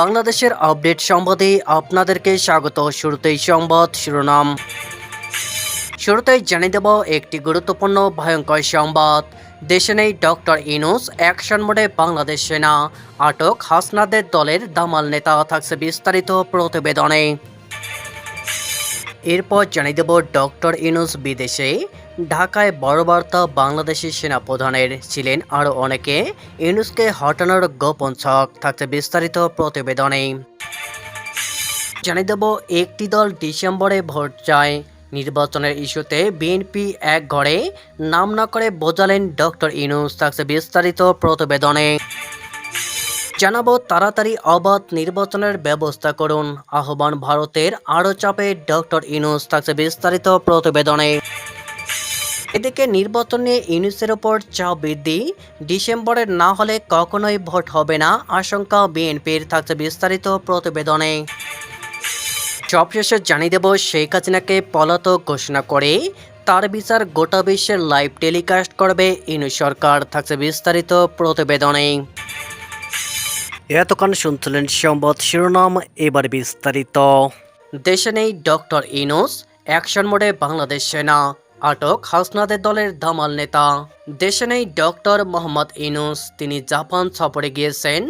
বাংলাদেশের আপডেট সংবাদে আপনাদেরকে স্বাগত। শুরুতেই সংবাদ শিরোনাম। শুরুতেই জানিয়ে দেব একটি গুরুত্বপূর্ণ ভয়ঙ্কর সংবাদ। দেশে নেই ডক্টর ইনুস অ্যাকশন মোডে বাংলাদেশ সেনা। আটক হাসনাদের দলের দামাল নেতা, থাকছে বিস্তারিত প্রতিবেদনে। এরপর জানিয়ে দেব ডক্টর ইনুস বিদেশে ঢাকায় বড় বার্তা বাংলাদেশি সেনাপ্রধানের ছিলেন আরও অনেকে। ইনুসকে হটানোর গোপন ছক থাকছে বিস্তারিত প্রতিবেদনে। জানিয়ে দেব, একটি দল ডিসেম্বরে ভোট চায়। নির্বাচনের ইস্যুতে বিএনপি এক ঘরে। নাম না করে বোঝালেন ডক্টর ইনুস থাকছে বিস্তারিত প্রতিবেদনে। জানাব তাড়াতাড়ি অবাধ নির্বাচনের ব্যবস্থা করুন। আহ্বান ভারতের আরও চাপে ডক্টর ইনুস থাকছে বিস্তারিত প্রতিবেদনে। এদিকে নির্বাচন নিয়ে ইউনিসের ওপর চাপ বৃদ্ধি। ডিসেম্বরে না হলে কখনোই ভোট হবে না, আশঙ্কা বিএনপির থাকছে বিস্তারিত প্রতিবেদনে। সবশেষে জানিয়ে দেব, শেখ হাসিনাকে পলাতক ঘোষণা করে তার বিচার গোটা বিশ্বের লাইভ টেলিকাস্ট করবে ইনু সরকার, থাকছে বিস্তারিত প্রতিবেদনে। এতক্ষণ শুনছিলেন সংবাদ শিরোনাম, এবার বিস্তারিত। দেশে নেই ডক্টর ইনুস অ্যাকশন মোডে বাংলাদেশ সেনা, আটক হাসনাদের দলের দামাল নেতা। দেশে নেই ডক্টর মোহাম্মদ ইনুস তিনি জাপান সফরে গিয়েছেন,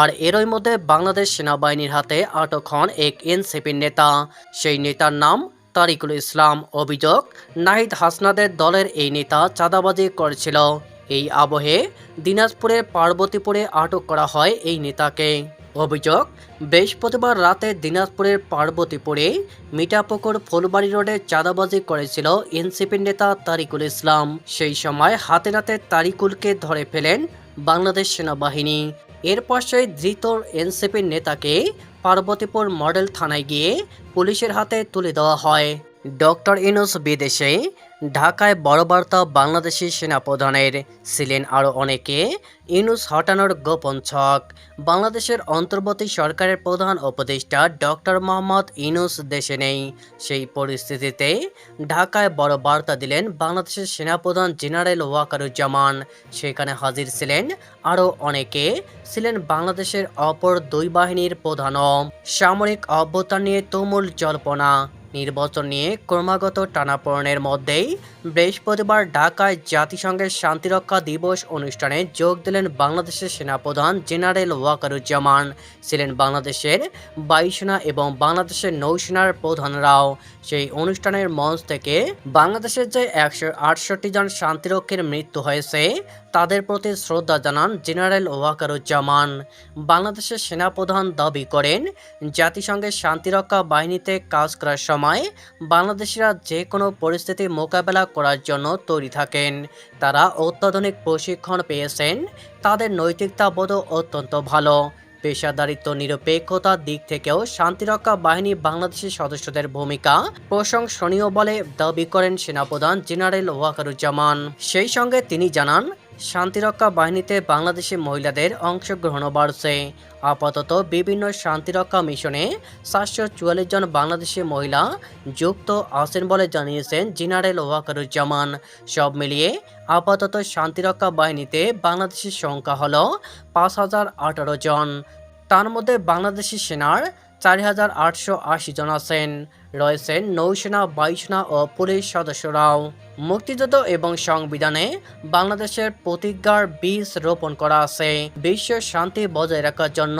আর এরই মধ্যে বাংলাদেশ সেনাবাহিনীর হাতে আটক হন এক এনসিপির নেতা। সেই নেতার নাম তারিকুল ইসলাম। অভিযোগ, নাহিদ হাসনাদের দলের এই নেতা চাঁদাবাজি করেছিল। এই আবহে দিনাজপুরের পার্বতীপুরে আটক করা হয় এই নেতাকে। অভিযোগ, বৃহস্পতিবার রাতে দিনাজপুরের পার্বতীপুরে মিঠাপুকুর ফুলবাড়ি রোডে চাঁদাবাজি করেছিল এনসিপির নেতা তারিকুল ইসলাম। সেই সময় হাতে নাতে তারিকুলকে ধরে ফেলেন বাংলাদেশ সেনাবাহিনী। এরপর সেই ধৃত এনসিপির নেতাকে পার্বতীপুর মডেল থানায় গিয়ে পুলিশের হাতে তুলে দেওয়া হয়। ডক্টর ইনুস বিদেশে ঢাকায় বড় বার্তা বাংলাদেশি সেনাপ্রধানের ছিলেন আরও অনেকে। ইনুস হটানোর গোপন ছক। বাংলাদেশের অন্তর্বর্তী সরকারের প্রধান উপদেষ্টা ডক্টর মোহাম্মদ ইনুস দেশে নেই। সেই পরিস্থিতিতে ঢাকায় বড় বার্তা দিলেন বাংলাদেশের সেনাপ্রধান জেনারেল ওয়াকারুজ্জামান। সেখানে হাজির ছিলেন আরও অনেকে। ছিলেন বাংলাদেশের অপর দুই বাহিনীর প্রধানও। সামরিক অভ্যুত্থান নিয়ে তুমুল জল্পনা। নির্বাচন নিয়ে ক্রমাগত টানাপোড়েনের মধ্যেই বৃহস্পতিবার ঢাকায় জাতিসংঘের শান্তিরক্ষা দিবস অনুষ্ঠানে যোগ দিলেন বাংলাদেশের সেনাপ্রধান জেনারেল ওয়াকারুজ্জামান। ছিলেন বাংলাদেশের বায়ুসেনা এবং বাংলাদেশের নৌসেনার প্রধানরাও সেই অনুষ্ঠানের মঞ্চ থেকে বাংলাদেশের যে একশো আটষট্টি জন শান্তিরক্ষীর মৃত্যু হয়েছে তাদের প্রতি শ্রদ্ধা জানান জেনারেল ওয়াকারুজ্জামান। বাংলাদেশের সেনাপ্রধান দাবি করেন জাতিসংঘের শান্তিরক্ষা বাহিনীতে কাজ করার সময় বাংলাদেশিরা যে কোনো পরিস্থিতি মোকাবেলা করার জন্য তৈরি থাকেন। তারা অত্যাধুনিক প্রশিক্ষণ পেয়েছেন, তাদের নৈতিকতাবোধও অত্যন্ত ভালো। পেশাদারিত্ব নিরপেক্ষতার দিক থেকেও শান্তিরক্ষা বাহিনী বাংলাদেশের সদস্যদের ভূমিকা প্রশংসনীয় বলে দাবি করেন সেনাপ্রধান জেনারেল ওয়াকারুজ্জামান। সেই সঙ্গে তিনি জানান শান্তিরক্ষা বাহিনীতে বাংলাদেশি মহিলাদের অংশগ্রহণও বাড়ছে। আপাতত বিভিন্ন শান্তিরক্ষা মিশনে সাতশো চুয়াল্লিশ জন বাংলাদেশি মহিলা যুক্ত আছেন বলে জানিয়েছেন জেনারেল ওয়াকারুজ্জামান। সব মিলিয়ে আপাতত শান্তিরক্ষা বাহিনীতে বাংলাদেশের সংখ্যা হল পাঁচ হাজার আঠারো জন। তার মধ্যে বাংলাদেশি সেনার চারি হাজার আটশো আশি জন আছেন। রয়েছেন নৌসেনা, বায়ুসেনা ও পুলিশ সদস্যরাও। মুক্তিযুদ্ধ এবং সংবিধানে বাংলাদেশের প্রতিজ্ঞার বীজ রোপণ করা আছে। বিশ্ব শান্তি বজায় রাখার জন্য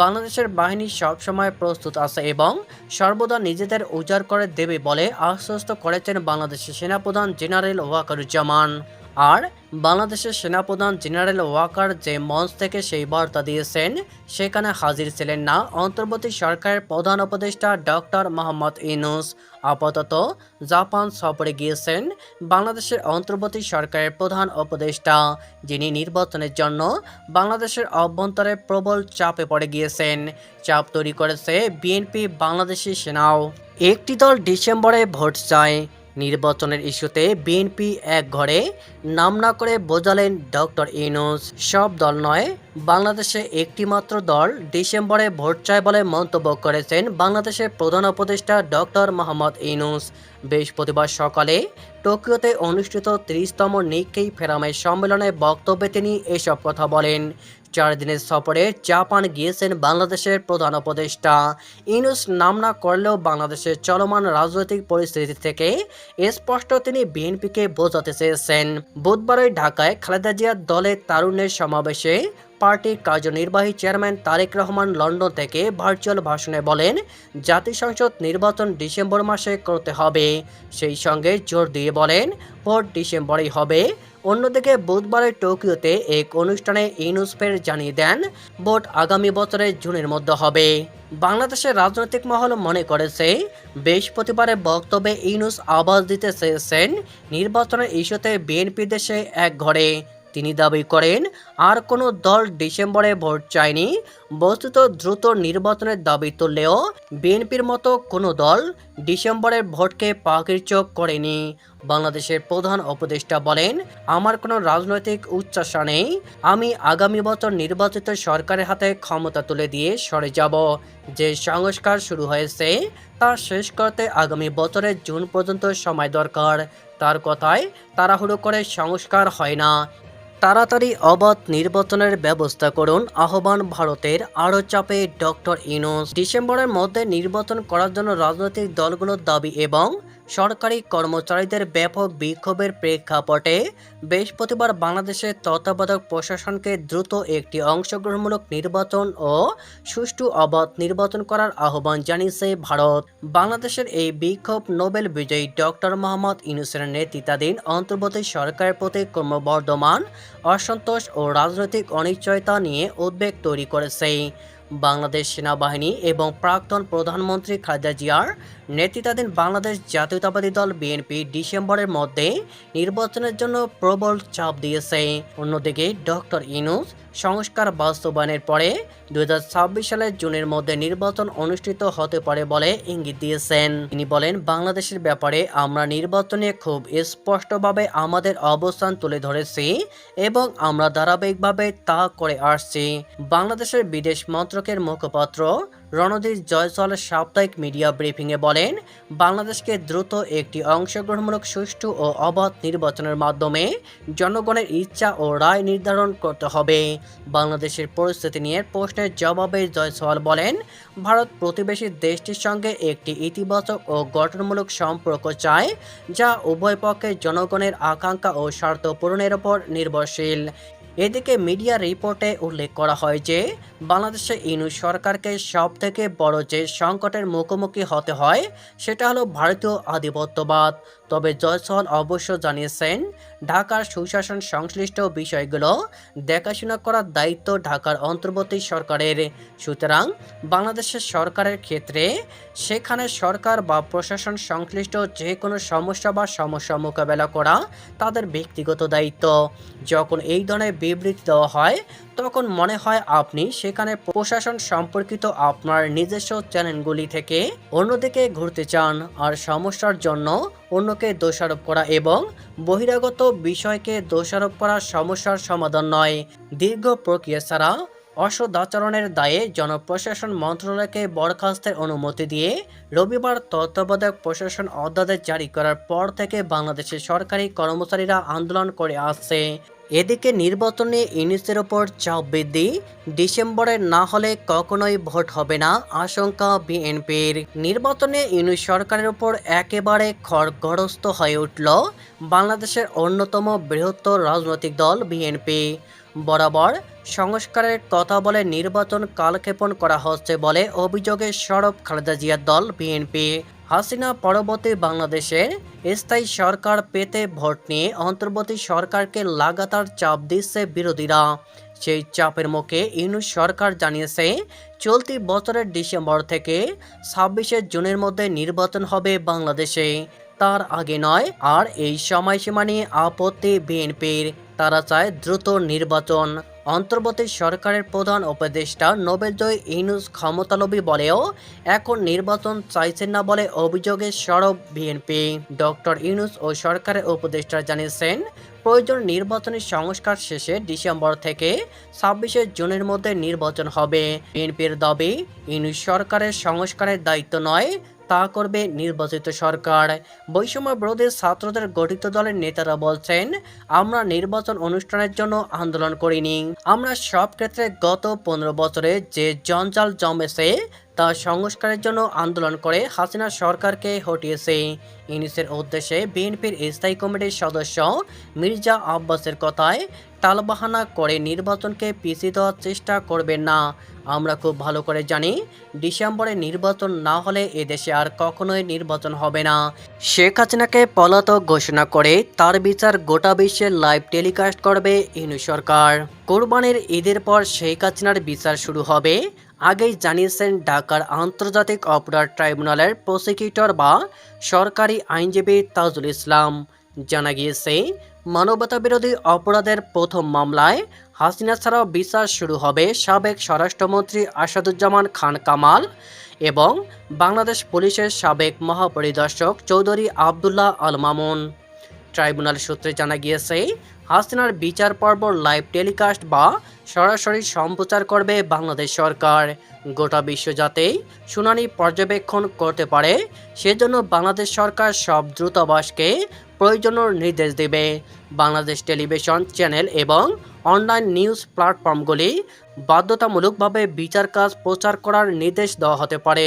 বাংলাদেশের বাহিনী সবসময় প্রস্তুত আছে এবং সর্বদা নিজেদের উজাড় করে দেবে বলে আশ্বস্ত করেছেন বাংলাদেশের সেনাপ্রধান জেনারেল ওয়াকারুজ্জামান। আর বাংলাদেশের সেনাপ্রধান জেনারেল ওয়াকার যে মঞ্চ থেকে সেই বার্তা দিয়েছেন, সেখানে হাজির ছিলেন না অন্তর্বর্তী সরকারের প্রধান উপদেষ্টা ডক্টর মোহাম্মদ ইনুস আপাতত জাপান সফরে গিয়েছেন বাংলাদেশের অন্তর্বর্তী সরকারের প্রধান উপদেষ্টা, যিনি নির্বাচনের জন্য বাংলাদেশের অভ্যন্তরে প্রবল চাপে পড়ে গিয়েছেন। চাপ তৈরি করেছে বিএনপি বাংলাদেশি সেনাও। একটি দল ডিসেম্বরে ভোট চায়। নির্বাচনের ইস্যুতে বিএনপি এক ঘরে নাম না করে বোঝালেন ডক্টর ইনুস সব দল নয় বাংলাদেশে একটিমাত্র দল ডিসেম্বরে ভোট চায় বলে মন্তব্য করেছেন বাংলাদেশের প্রধান উপদেষ্টা ডক্টর মোহাম্মদ ইনুস বৃহস্পতিবার সকালে টোকিওতে অনুষ্ঠিত তিরিশতম নিক্কেই ফেরামের সম্মেলনে বক্তব্যে তিনি এসব কথা বলেন। চার দিনের সফরে জাপান গিয়েছেন বাংলাদেশের প্রধান উপদেষ্টা। ইনুস নাম না করলেও বাংলাদেশের চলমান রাজনৈতিক পরিস্থিতি থেকে স্পষ্ট তিনি বিএনপিকে বোঝাতে চেয়েছেন। বুধবারই ঢাকায় খালেদা জিয়ার দলের তারুণ্যের সমাবেশে পার্টির কার্যনির্বাহী চেয়ারম্যান তারেক রহমান লন্ডন থেকে ভার্চুয়াল ভাষণে বলেন জাতীয় সংসদ নির্বাচন ডিসেম্বর মাসে করতে হবে। সেই সঙ্গে জোর দিয়ে বলেন, ভোট ডিসেম্বরেই হবে। অন্যদিকে বুধবারে টোকিওতে এক অনুষ্ঠানে ইউনুসফের জানিয়ে দেন, ভোট আগামী বছরের জুনের মধ্যে হবে। বাংলাদেশের রাজনৈতিক মহল মনে করেছে বৃহস্পতিবারের বক্তব্যে ইউনুস আবাস দিতে চেয়েছেন, নির্বাচনের ইস্যুতে বিএনপি দেশে এক ঘরে। তিনি দাবি করেন, আর কোনো দল ডিসেম্বরে ভোট চায়নি। বস্তুত দ্রুত নির্বাচনের দাবি তুললেও বিএনপির মতো কোনো দল ডিসেম্বরের ভোটকে পাখির চোখ করেনি। বাংলাদেশের প্রধান উপদেষ্টা বলেন, আমার কোনো রাজনৈতিক উচ্চাসা নেই। আমি আগামী বছর নির্বাচিত সরকারের হাতে ক্ষমতা তুলে দিয়ে সরে যাব। যে সংস্কার শুরু হয়েছে, তা শেষ করতে আগামী বছরের জুন পর্যন্ত সময় দরকার। তার কথায় তাড়াহুড়ো করে সংস্কার হয় না। তাড়াতাড়ি অবাধ নির্বাচনের ব্যবস্থা করুন আহ্বান ভারতের। আরও চাপে ডক্টর ইনোস ডিসেম্বরের মধ্যে নির্বাচন করার জন্য রাজনৈতিক দলগুলোর দাবি এবং সরকারি কর্মচারীদের ব্যাপক বিক্ষোভের প্রেক্ষাপটে বৃহস্পতিবার বাংলাদেশের তত্ত্বাবধায়ক প্রশাসনকে দ্রুত একটি অংশগ্রহণমূলক নির্বাচন ও সুষ্ঠু অবাধ নির্বাচন করার আহ্বান জানিয়েছে ভারত। বাংলাদেশের এই বিক্ষোভ নোবেল বিজয়ী ডক্টর মোহাম্মদ ইউনুসের নেতৃত্বাধীন অন্তর্বর্তী সরকারের প্রতি ক্রমবর্ধমান অসন্তোষ ও রাজনৈতিক অনিশ্চয়তা নিয়ে উদ্বেগ তৈরি করেছে। বাংলাদেশ সেনাবাহিনী এবং প্রাক্তন প্রধানমন্ত্রী খালেদা জিয়ার নেতৃত্বাধীন বাংলাদেশ জাতীয়তাবাদী দল বিএনপি ডিসেম্বরের মধ্যে নির্বাচনের জন্য প্রবল চাপ দিয়েছে। অন্যদিকে ডক্টর ইনুস সংস্কার বাস্তবায়নের পরে দুই হাজার ছাব্বিশ সালের জুনের মধ্যে নির্বাচন অনুষ্ঠিত হতে পারে বলে ইঙ্গিত দিয়েছেন। তিনি বলেন, বাংলাদেশের ব্যাপারে আমরা নির্বাচনে খুব স্পষ্টভাবে আমাদের অবস্থান তুলে ধরেছি এবং আমরা ধারাবাহিকভাবে তা করে আসছি। বাংলাদেশের বিদেশ মন্ত্রকের মুখপাত্র রণদীপ জয়সওয়াল সাপ্তাহিক মিডিয়া ব্রিফিংয়ে বলেন, বাংলাদেশকে দ্রুত একটি অংশগ্রহণমূলক, সুষ্ঠু ও অবাধ নির্বাচনের মাধ্যমে জনগণের ইচ্ছা ও রায় নির্ধারণ করতে হবে। বাংলাদেশের পরিস্থিতি নিয়ে প্রশ্নের জবাবে জয়সওয়াল বলেন, ভারত প্রতিবেশী দেশটির সঙ্গে একটি ইতিবাচক ও গঠনমূলক সম্পর্ক চায়, যা উভয় পক্ষের জনগণের আকাঙ্ক্ষা ও স্বার্থ পূরণের ওপর নির্ভরশীল। এদিকে মিডিয়া রিপোর্টে উল্লেখ করা হয় যে, বাংলাদেশে ইনু সরকারকে সব থেকে বড় যে সংকটের মুখোমুখি হতে হয়, সেটা হলো ভারতীয় আধিপত্যবাদ। তবে জয়সওয়াল অবশ্য জানিয়েছেন, ঢাকার সুশাসন সংশ্লিষ্ট বিষয়গুলো দেখাশোনা করার দায়িত্ব ঢাকার অন্তর্বর্তী সরকারের। সুতরাং বাংলাদেশের সরকারের ক্ষেত্রে সেখানে সরকার বা প্রশাসন সংশ্লিষ্ট যে কোনো সমস্যা বা সমস্যা মোকাবেলা করা তাদের ব্যক্তিগত দায়িত্ব। যখন এই ধরনের বিবৃতি দেওয়া হয়, তখন মনে হয় আপনি সেখানে প্রশাসন সম্পর্কিত আপনার নিজস্ব চ্যানেলগুলি থেকে অন্যদিকে ঘুরতে চান, আর সমস্যার জন্য অন্যকে দোষারোপ করা এবং বহিরাগত বিষয়কে দোষারোপ করা সমস্যার সমাধান নয়। দীর্ঘ প্রক্রিয়া ছাড়া অসদাচরণের দায়ে জনপ্রশাসন মন্ত্রণালয়কে বরখাস্তের অনুমতি দিয়ে রবিবার তত্ত্বাবধায়ক প্রশাসন অধ্যাদেশ জারি করার পর থেকে বাংলাদেশের সরকারি কর্মচারীরা আন্দোলন করে আসছে। এদিকে নির্বাচনে ইউনিসের ওপর চাপ বৃদ্ধি, ডিসেম্বরে না হলে কখনোই ভোট হবে না আশঙ্কা বিএনপির। নির্বাচনে ইউনিস সরকারের ওপর একেবারে খড়গ্রস্ত হয়ে উঠল বাংলাদেশের অন্যতম বৃহত্তর রাজনৈতিক দল বিএনপি। বরাবর সংস্কারের কথা বলে নির্বাচন কালক্ষেপণ করা হচ্ছে বলে অভিযোগে সরব খালেদা জিয়ার দল বিএনপি। হাসিনা পরবর্তী বাংলাদেশের স্থায়ী সরকার পেতে ভোট নিয়ে অন্তর্বর্তী সরকারকে লাগাতার চাপ দিচ্ছে বিরোধীরা। সেই চাপের মুখে ইউনুস সরকার জানিয়েছে, চলতি বছরের ডিসেম্বর থেকে ছাব্বিশে জুনের মধ্যে নির্বাচন হবে বাংলাদেশে। তার আগে নয়, আর এই সময়সীমা নিয়ে আপত্তি বিএনপির। তারা চায় দ্রুত নির্বাচন। অন্তর্বর্তী সরকারের প্রধান উপদেষ্টা নোবেলজয়ী ইনুস ক্ষমতালবী বলেও এখন নির্বাচন চাইছেন না বলে অভিযোগে সরব বিএনপি। ডক্টর ইউনুস ও সরকারের উপদেষ্টা জানিয়েছেন, প্রয়োজন নির্বাচনী সংস্কার শেষে ডিসেম্বর থেকে ছাব্বিশে জুনের মধ্যে নির্বাচন হবে। বিএনপির দাবি ইউনুস সরকারের সংস্কারের দায়িত্ব নয় তা করবে নির্বাচিত সরকার। বৈষম্য বিরোধী ছাত্রদের গঠিত দলের নেতারা বলছেন, আমরা নির্বাচন অনুষ্ঠানের জন্য আন্দোলন করিনি। আমরা সব ক্ষেত্রে গত পনেরো বছরে যে জঞ্জাল জমেছে, তা সংস্কারের জন্য আন্দোলন করে হাসিনা সরকারকে হটিয়েছে। ইউনিসের উদ্দেশ্যে বিএনপির স্থায়ী কমিটির সদস্য মির্জা আব্বাসের কথায়, টালবাহানা করে নির্বাচনকে পিছিয়ে দেওয়ার চেষ্টা করবেন না। আমরা খুব ভালো করে জানি, ডিসেম্বরে নির্বাচন না হলে এদেশে আর কখনোই নির্বাচন হবে না। শেখ হাসিনাকে পলাতক ঘোষণা করে তার বিচার গোটা বিশ্বে লাইভ টেলিকাস্ট করবে ইনু সরকার। কোরবানির ঈদের পর শেখ হাসিনার বিচার শুরু হবে। আগেই জানিয়েছেন ঢাকার আন্তর্জাতিক অপরাধ ট্রাইব্যুনালের প্রসিকিউটর বা সরকারি আইনজীবী তাজুল ইসলাম। জানা গিয়েছে, মানবতাবিরোধী অপরাধের প্রথম মামলায় হাসিনা ছাড়াও বিচার শুরু হবে সাবেক স্বরাষ্ট্রমন্ত্রী আসাদুজ্জামান খান কামাল এবং বাংলাদেশ পুলিশের সাবেক মহাপরিদর্শক চৌধুরী আবদুল্লাহ আল মামুন। ট্রাইব্যুনাল সূত্রে জানা গিয়েছে, হাসিনার বিচার পর্ব লাইভ টেলিকাস্ট বা সরাসরি সম্প্রচার করবে বাংলাদেশ সরকার। গোটা বিশ্ব যাতে শুনানি পর্যবেক্ষণ করতে পারে, সেজন্য বাংলাদেশ সরকার সব দ্রুতাবাসকে প্রয়োজনীয় নির্দেশ দেবে। বাংলাদেশ টেলিভিশন চ্যানেল এবং অনলাইন নিউজ প্ল্যাটফর্মগুলি বাধ্যতামূলকভাবে বিচার কাজ প্রচার করার নির্দেশ দেওয়া হতে পারে।